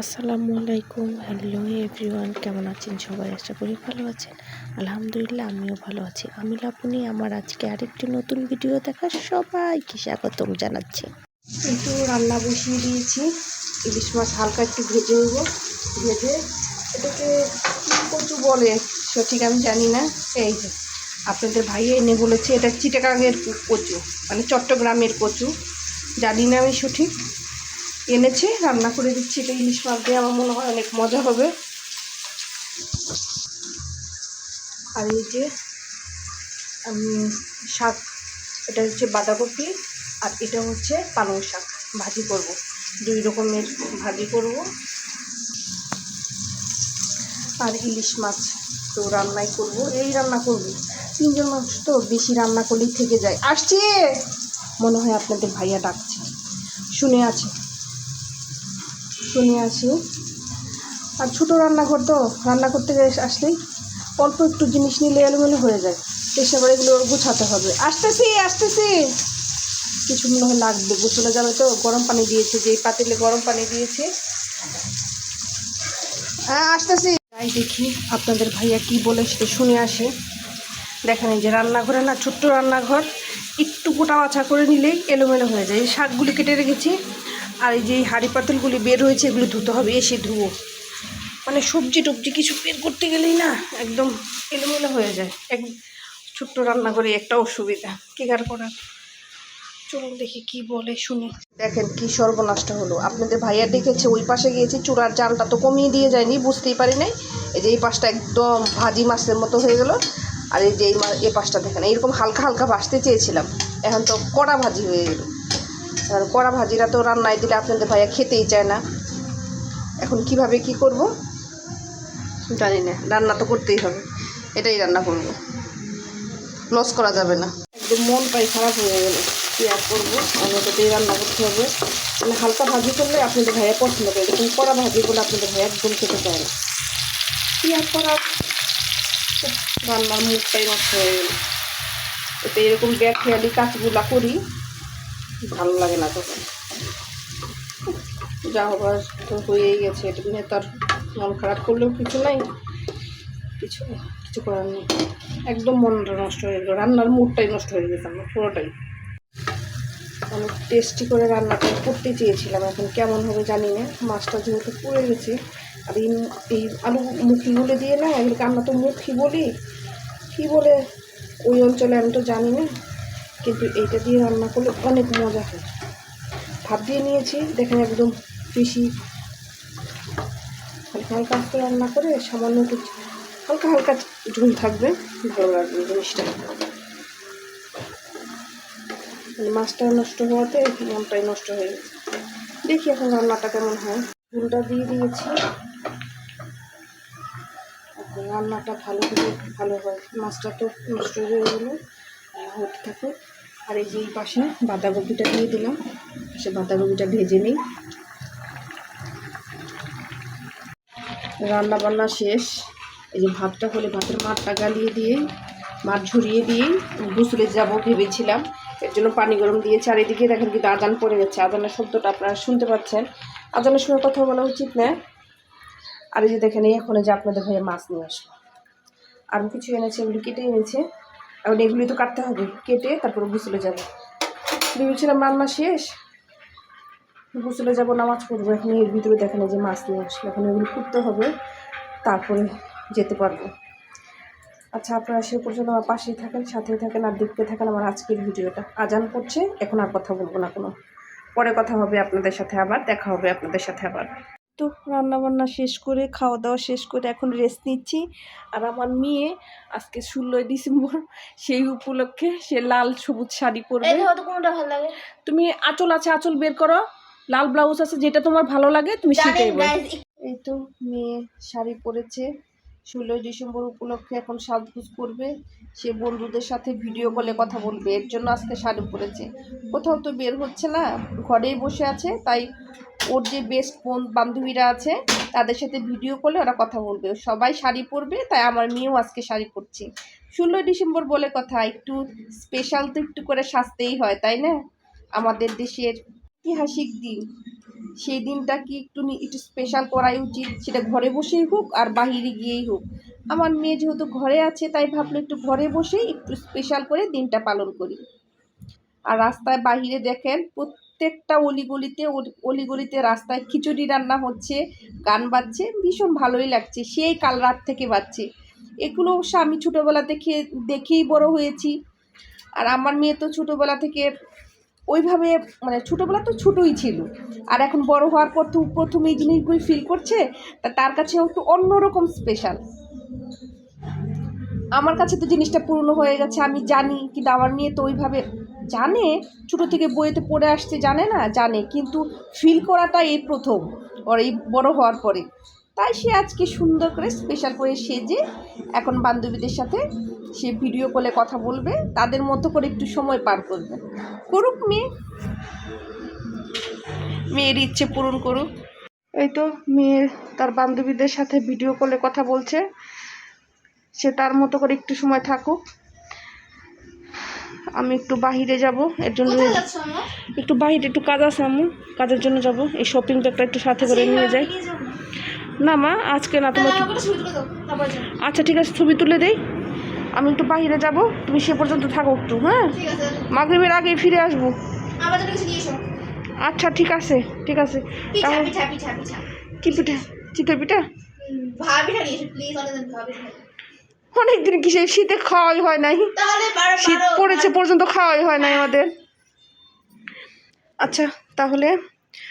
আসসালামু আলাইকুম। Hello everyone কেমন আছেন সবাই? আশা করি ভালো আছেন। আলহামদুলিল্লাহ, আমিও ভালো আছি। আমি লাপুনি আমার আজকে আরেকটি নতুন ভিডিও দেখা সবাইকে স্বাগতম জানাচ্ছি। একটু রান্না বসিয়ে দিয়েছি। ইলিশ মাছ হালকা একটু ভেজে নেব। ভেজে এটাকে কচু বলে, সঠিক আমি জানি না। এই যে, আপনাদের ভাই এনে বলেছে, এটা চিটাগাঙের কচু মানে চট্টগ্রামের কচু। জানি না আমি সঠিক। এনেছে, রান্না করে দিচ্ছি, এটা ইলিশ মাছ দিয়ে আমার মনে হয় অনেক মজা হবে। আর এই যে, আমি শাক, এটা হচ্ছে বাঁধাকপি, আর এটা হচ্ছে পালং শাক, ভাজি করব। দুই রকমের ভাজি করব। আর ইলিশ মাছ তো রান্নাই করব, এই রান্না করব। তিনজন মানুষ তো বেশি রান্না করলেই থেকে যায়। আসছে! মনে হয় আপনাদের ভাইয়া ডাকছে। শুনে আছে। শুনে আসি। আর ছোটো রান্নাঘর তো, রান্না করতে আসলেই অল্প একটু জিনিস নিলে এলোমেলো হয়ে যায়। এসে আবার এগুলো গুছাতে হবে। আসতেছি আসতেছি। কিছু মনে হয় লাগবে। গোসলে যাবে তো, গরম পানি দিয়েছে যে পাতিলে গরম পানি দিয়েছে। হ্যাঁ আসতেছি। তাই দেখি আপনাদের ভাইয়া কি বলে সেটা শুনে আসে। দেখেন যে রান্নাঘরে না, ছোট্ট রান্নাঘর, একটু গোটা বাছা করে নিলেই এলোমেলো হয়ে যায়। এই শাকগুলি কেটে রেখেছি। আর এই যে হাঁড়ি পাতিলগুলি বের হয়েছে, এগুলো ধুতে হবে, এসে ধুবো। মানে সবজি টবজি কিছু বের করতে গেলেই না একদম এলোমেলো হয়ে যায়। এক ছোট্ট রান্না করে একটা অসুবিধা, কি কার করার? চলুন দেখি কি বলে, শুনি। দেখেন কি সর্বনাশটা হলো। আপনাদের ভাইয়া ডেকেছে ওই পাশে গিয়েছি চূড়ার জালটা তো কমিয়ে দিয়ে যায়নি, বুঝতেই পারি নাই। এই যে এই পাশটা একদম ভাজি মাছের মতো হয়ে গেল। আর এই যে এই পাশটা দেখেন, এইরকম হালকা হালকা ভাজতে চেয়েছিলাম। এখন তো কড়া ভাজি হয়ে গেল। আর কড়া ভাজিরা তো রান্নায় দিলে আপনাদের ভাইয়া খেতেই চায় না। এখন কীভাবে কি করব? জানি না, রান্না তো করতেই হবে। এটাই রান্না করব। লস করা যাবে না। একদম মনটাই খারাপ হয়ে গেল। কী আর করব? আমি ওটাতেই রান্না করতে হবে। মানে হালকা ভাজি করলে আপনাদের ভাইয়া পছন্দ করে। কিন্তু কড়া ভাজি করলে আপনাদের ভাইয়া একদম খেতে চায় না। কী আর করার? রান্নার মুখটাই নষ্ট হয়ে গেল। এরকম ব্যাগ খেয়ালি কাজগুলা করি ভালো লাগে না তখন। যা হবার তো হয়েই গেছে, এটা নিয়ে তার মন খারাপ করলেও কিছু নাই, কিছু কিছু করার নেই। একদম মনটা নষ্ট হয়ে গেল, রান্নার মুডটাই নষ্ট হয়ে গেছে আমার পুরোটাই। অনেক টেস্টি করে রান্নাটা করতে চেয়েছিলাম, এখন কেমন হবে জানি না, মাছটা যেহেতু পুড়ে গেছে, আর এই এই আলু মুখিগুলো দিয়ে না, এগুলোকে আমরা তো মুখি বলি, কী বলে? ওই অঞ্চলে আমি তো জানি না। কিন্তু এইটা দিয়ে রান্না করলে অনেক মজা হয়। ভাত দিয়ে নিয়েছি, দেখেন একদম বেশি হালকা হালকা আস্তে রান্না করে সামান্য একটু হালকা হালকা ঝোল থাকবে, ভালো লাগবে জিনিসটা। মানে মাছটা নষ্ট হওয়াতে মনটাই নষ্ট হয়ে গেছে। দেখি এখন রান্নাটা কেমন হয়। ঝোলটা দিয়ে দিয়েছি। রান্নাটা ভালো করে ভালো হয়। মাছটা তো নষ্ট হয়ে গেলো হতে থাকে আর এই যে এই পাশে বাঁধাকপিটা দিয়ে দিলাম। সে বাঁধাকপিটা ভেজে নিই। রান্না বান্না শেষ। এই যে ভাতটা হলে ভাতের মাঠটা গালিয়ে দিয়ে, মাঠ ঝরিয়ে দিয়ে গুসলে যাব ভেবেছিলাম। এর জন্য পানি গরম দিয়ে চারিদিকে দেখেন কিন্তু আদান পড়ে গেছে। আদানের শব্দটা আপনারা শুনতে পাচ্ছেন। আদানের সময় কথা বলা উচিত না। আর এই যে দেখেন, এই এখন যে আপনাদের ভাইয়া মাছ নিয়ে আসলো। আরও কিছু এনেছে, এগুলি কেটে এনেছে। এখন এগুলি তো কাটতে হবে। কেটে তারপরে গুসলে যাব। ভেবেছিলাম রান্না শেষ? গুসলে যাব, নামাজ পড়ব। এখন এর ভিতরে দেখেন যে মাছ নিয়ে আসলো। এখন এগুলি করতে হবে, তারপরে যেতে পারব। আচ্ছা আপনারা সে পর্যন্ত আমার পাশেই থাকেন, সাথেই থাকেন আর দেখতে থাকেন আমার আজকের ভিডিওটা। আজান পড়ছে, এখন আর কথা বলব না কোনো। পরে কথা হবে আপনাদের সাথে আবার, দেখা হবে আপনাদের সাথে আবার। তো রান্না বান্না শেষ করে খাওয়া দাওয়া শেষ করে এখন রেস্ট নিচ্ছি। আর আমার মেয়ে আজকে ষোলোই ডিসেম্বর সেই উপলক্ষে সে লাল সবুজ শাড়ি পরবে। কোনটা ভালো লাগে? তুমি আঁচল আছে আঁচল বের করো। লাল ব্লাউজ আছে যেটা তোমার ভালো লাগে তুমি সেটাই এই তো মেয়ে শাড়ি পরেছে। ষোলোই ডিসেম্বর উপলক্ষে এখন সাজগুজ করবে। সে বন্ধুদের সাথে ভিডিও কলে কথা বলবে। এর জন্য আজকে শাড়ি পরেছে। কোথাও তো বের হচ্ছে না, ঘরেই বসে আছে। তাই ওর যে বেস্ট বান্ধবীরা আছে, তাদের সাথে ভিডিও কলে ওরা কথা বলবে। সবাই শাড়ি পরবে, তাই আমার মেয়েও আজকে শাড়ি পরছে। ষোলোই ডিসেম্বর বলে কথা, একটু স্পেশাল তো একটু করে সাজতেই হয়, তাই না? আমাদের দেশের ঐতিহাসিক দিন। সেই দিনটা কি একটু একটু স্পেশাল করাই উচিত? সেটা ঘরে বসেই হোক আর বাহিরে গিয়েই হোক। আমার মেয়ে যেহেতু ঘরে আছে, তাই ভাবলো একটু ঘরে বসেই একটু স্পেশাল করে দিনটা পালন করি। আর রাস্তায় বাহিরে দেখেন, প্রত্যেকটা অলিগলিতে অলিগলিতে রাস্তায় খিচুড়ি রান্না হচ্ছে, গান বাজছে, ভীষণ ভালোই লাগছে। সেই কাল রাত থেকে বাজছে। এগুলো আমি ছোটোবেলা দেখে দেখেই বড় হয়েছি। আর আমার মেয়ে তো ছোটোবেলা থেকে ওইভাবে মানে ছোটোবেলা তো ছোটোই ছিল। আর এখন বড় হওয়ার পর তো প্রথম এই জিনিসগুলি ফিল করছে, তা তার কাছে একটু অন্যরকম স্পেশাল আমার কাছে তো জিনিসটা পুরনো হয়ে গেছে, আমি জানি, কিন্তু আমার মেয়ে তো ওইভাবে জানে, ছোটো থেকে বইয়েতে পড়ে আসছে জানে না, জানে। কিন্তু ফিল করাটা এই প্রথম, ওর এই বড় হওয়ার পরে। তাই সে আজকে সুন্দর করে স্পেশাল করে সেজে এখন বান্ধবীদের সাথে সে ভিডিও কলে কথা বলবে। তাদের মতো করে একটু সময় পার করবে। করুক মেয়ে। মেয়ের ইচ্ছে পূরণ করুক। এই তো মেয়ে তার বান্ধবীদের সাথে ভিডিও কলে কথা বলছে। সে তার মতো করে একটু সময় থাকুক। আমি একটু বাহিরে যাব এর জন্য একটু বাহিরে একটু কাজ আছে আমি কাজের জন্য যাব। এই শপিং ব্যাগটা একটু সাথে করে নিয়ে যাই। নিয়ে যাও না। মা আজকে না তোমার আচ্ছা ঠিক আছে ছবি তুলে দেই। আমি একটু বাহিরে যাব তুমি সে পর্যন্ত থাকো একটু হ্যাঁ? মাগরিবের আগেই ফিরে আসব। আচ্ছা ঠিক আছে ঠিক আছে। তাহলে কি পিঠা? চিতই পিঠা। অনেকদিন কি সেই শীতে খাওয়াই হয় নাই? শীত পড়েছে পর্যন্ত খাওয়াই হয় নাই আমাদের। আচ্ছা তাহলে